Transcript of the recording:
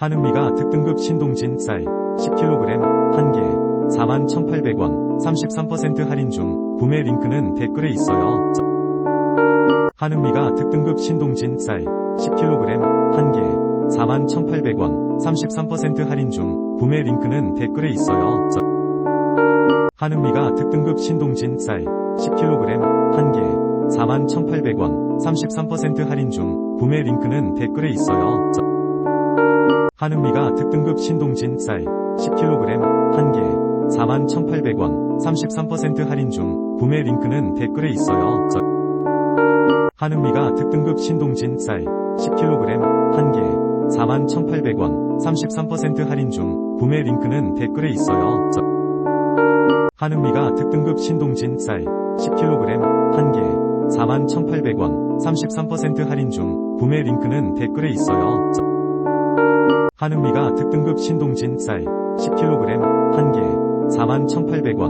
한은미가 특등급 신동진 쌀 10kg 1개 41,800원 33% 할인 중 구매 링크는 댓글에 있어요. 한은미가 특등급 신동진 쌀 10kg 1개 41,800원 33% 할인 중 구매 링크는 댓글에 있어요. 한은미가 특등급 신동진 쌀 10kg 1개 41,800원 33% 할인 중 구매 링크는 댓글에 있어요. 한은미가 특등급 신동진 쌀 10kg 1개 41,800원 33% 할인 중 구매 링크는 댓글에 있어요. 한은미가 특등급 신동진 쌀 10kg 1개 41,800원 33% 할인 중 구매 링크는 댓글에 있어요. 한은미가 특등급 신동진 쌀 10kg 1개 41,800원 33% 할인 중 구매 링크는 댓글에 있어요. 한은미가 특등급 신동진 쌀 10kg 1개 41,800원